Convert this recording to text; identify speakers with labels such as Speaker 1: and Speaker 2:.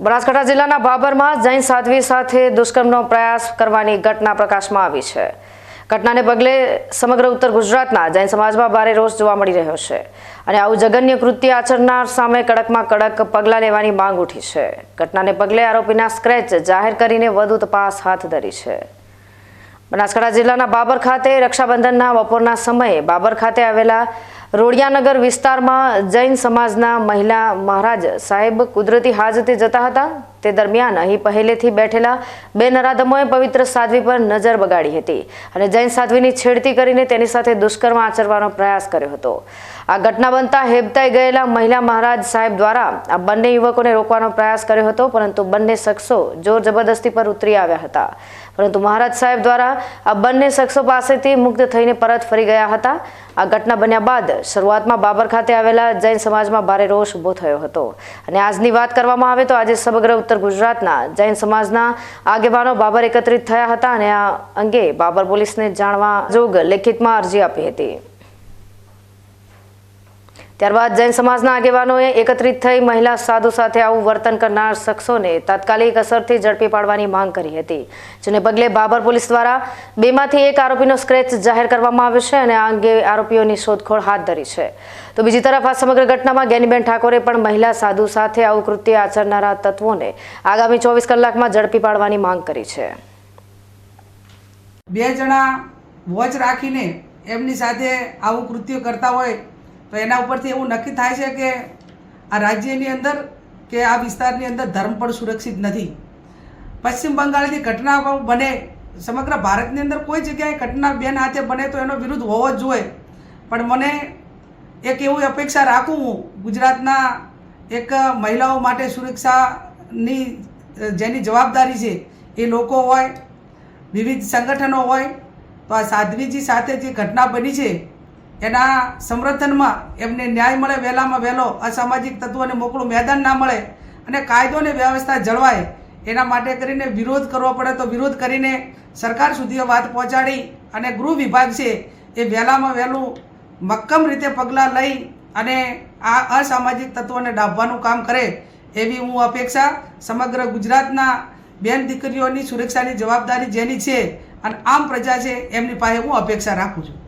Speaker 1: બનાસકાંઠા જિલ્લાના બાબરમાં જૈન સાધ્વી સાથે દુષ્કર્મનો પ્રયાસ કરવાની ઘટના પ્રકાશમાં આવી છે. ઘટનાને પગલે સમગ્ર ઉત્તર ગુજરાતના જૈન સમાજમાં ભારે રોષ જોવા મળી રહ્યો છે અને આવું જઘન્ય કૃત્ય આચરનાર સામે કડકમાં કડક પગલાં લેવાની માંગ ઉઠી છે. ઘટનાને પગલે આરોપીના સ્ક્રેચ જાહેર કરીને વધુ તપાસ હાથ ધરી છે. બનાસકાંઠા જિલ્લાના બાબર ખાતે રક્ષાબંધનના બપોરના સમયે બાબર ખાતે આવેલા રોડિયાનગર વિસ્તારમાં જૈન સમાજના મહિલા મહારાજ સાહેબ કુદરતી હાજતે જતા હતા. તે દરમિયાન અહીં પહેલેથી બેઠેલા બે નરાધમોએ પવિત્ર સાધ્વી પર નજર બગાડી હતી અને જૈન સાધ્વીની છેડતી કરીને તેની સાથે દુષ્કર્મ આચરવાનો પ્રયાસ કર્યો હતો. આ ઘટના બનતા હેબતાઈ ગયેલા મહિલા મહારાજ સાહેબ દ્વારા આ બંને યુવકોને રોકવાનો પ્રયાસ કર્યો હતો, પરંતુ બંને શખ્સો જોર જબરદસ્તી પર ઉતરી આવ્યા હતા. પરંતુ મહારાજ સાહેબ દ્વારા આ બંને શખ્સો પાસેથી મુક્ત થઈને પરત ફરી ગયા હતા. આ ઘટના બન્યા બાદ શરૂઆતમાં બાબર ખાતે આવેલા જૈન સમાજમાં ભારે રોષ ઊભો થયો હતો. અને આજની વાત કરવામાં આવે તો આજે સમગ્ર ઉત્તર ગુજરાતના જૈન સમાજના આગેવાનો બાબર એકત્રિત થયા હતા અને આ અંગે બાબર પોલીસને જાણવા જોગ લેખિતમાં અરજી આપી હતી. ત્યારબાદ જૈન સમાજના આગેવાનોએ એકત્રિત થઈ મહિલા સાધુ સાથે આવું વર્તન કરનાર શખ્સોને તાત્કાલિક અસરથી ઝડપી પાડવાની માંગ કરી હતી, જેને પગલે બાબર પોલીસ દ્વારા બેમાંથી એક આરોપીનો સ્ક્રેચ જાહેર કરવામાં આવ્યો છે અને આ અંગે આરોપીઓની શોધખોળ હાથ ધરી છે. તો બીજી તરફ આ સમગ્ર ઘટનામાં ગેનીબેન ઠાકોરે પણ મહિલા સાધુ સાથે આવું કૃત્ય આચરનારા તત્વોને આગામી ચોવીસ કલાકમાં ઝડપી પાડવાની માંગ કરી છે.
Speaker 2: બે જણા વોચ રાખીને એમની સાથે આવું કૃત્ય કરતા હોય તો એના ઉપરથી એવું નક્કી થાય છે કે આ રાજ્યની અંદર કે આ વિસ્તારની અંદર ધર્મ પણ સુરક્ષિત નથી. પશ્ચિમ બંગાળની ઘટના બને, સમગ્ર ભારતની અંદર કોઈ જગ્યાએ ઘટના બેન હાથે બને તો એનો વિરુદ્ધ હોવો જ જોઈએ. પણ મને એક એવી અપેક્ષા રાખું હું, ગુજરાતના એક મહિલાઓ માટે સુરક્ષાની, જેની જવાબદારી છે એ લોકો હોય, વિવિધ સંગઠનો હોય, તો આ સાધ્વીજી સાથે જે ઘટના બની છે એના સમર્થનમાં એમને ન્યાય મળે, વહેલામાં વહેલો અસામાજિક તત્વોને મોકળું મેદાન ના મળે અને કાયદો અને વ્યવસ્થા જળવાય, એના માટે કરીને વિરોધ કરવો પડે તો વિરોધ કરીને સરકાર સુધી વાત પહોંચાડી અને ગૃહ વિભાગ છે એ વહેલામાં વહેલું મક્કમ રીતે પગલાં લઈ અને આ અસામાજિક તત્વોને ડાભવાનું કામ કરે એવી હું અપેક્ષા સમગ્ર ગુજરાતના બેન દીકરીઓની સુરક્ષાની જવાબદારી જેની છે અને આમ પ્રજા છે એમની પાસે હું અપેક્ષા રાખું છું.